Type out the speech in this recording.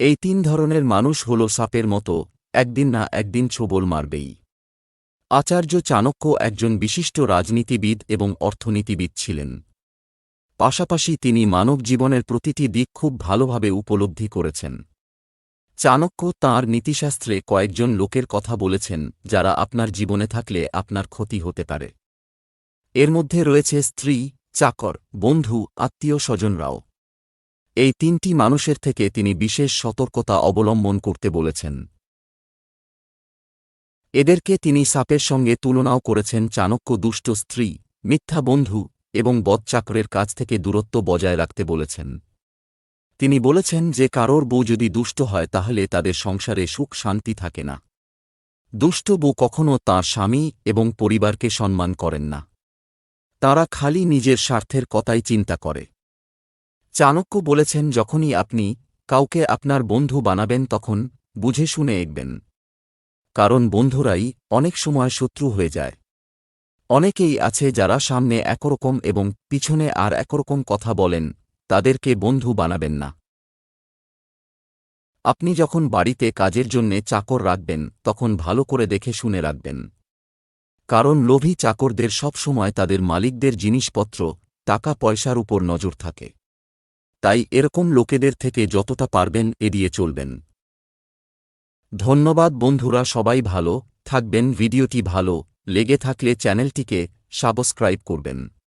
এই তিন ধরনের মানুষ হল সাপের মতো, একদিন না একদিন ছোবল মারবেই। আচার্য চাণক্য একজন বিশিষ্ট রাজনীতিবিদ এবং অর্থনীতিবিদ ছিলেন। পাশাপাশি তিনি মানব জীবনের প্রতিটি দিক খুব ভালোভাবে উপলব্ধি করেছেন। চাণক্য তাঁর নীতিশাস্ত্রে কয়েকজন লোকের কথা বলেছেন, যারা আপনার জীবনে থাকলে আপনার ক্ষতি হতে পারে। এর মধ্যে রয়েছে স্ত্রী, চাকর, বন্ধু আত্মীয় স্বজনরাও এই তিনটি মানুষের থেকে তিনি বিশেষ সতর্কতা অবলম্বন করতে বলেছেন। এদেরকে তিনি সাপের সঙ্গে তুলনাও করেছেন চাণক্য দুষ্ট স্ত্রী, মিথ্যা বন্ধু এবং বদচাকরের কাছ থেকে দূরত্ব বজায় রাখতে বলেছেন। তিনি বলেছেন যে কারোর বউ যদি দুষ্ট হয় তাহলে তাদের সংসারে সুখ শান্তি থাকে না। দুষ্ট বউ কখনও তাঁর স্বামী এবং পরিবারকে সম্মান করেন না। তারা খালি নিজের স্বার্থের কথাই চিন্তা করে। চাণক্য বলেছেন, যখনই আপনি কাউকে আপনার বন্ধু বানাবেন, তখন বুঝে শুনে এগবেন কারণ বন্ধুরাই অনেক সময় শত্রু হয়ে যায়। অনেকেই আছে যারা সামনে একরকম এবং পিছনে আর একরকম কথা বলেন, তাদেরকে বন্ধু বানাবেন না। আপনি যখন বাড়িতে কাজের জন্যে চাকর রাখবেন, তখন ভালো করে দেখে শুনে রাখবেন। কারণ লোভী চাকরদের সবসময় তাদের মালিকদের জিনিসপত্র টাকা পয়সার উপর নজর থাকে। তাই এরকম লোকেদের থেকে যতটা পারবেন এড়িয়ে চলবেন। ধন্যবাদ বন্ধুরা, সবাই ভালো থাকবেন, ভিডিওটি ভালো লেগে থাকলে চ্যানেলটিকে সাবস্ক্রাইব করবেন।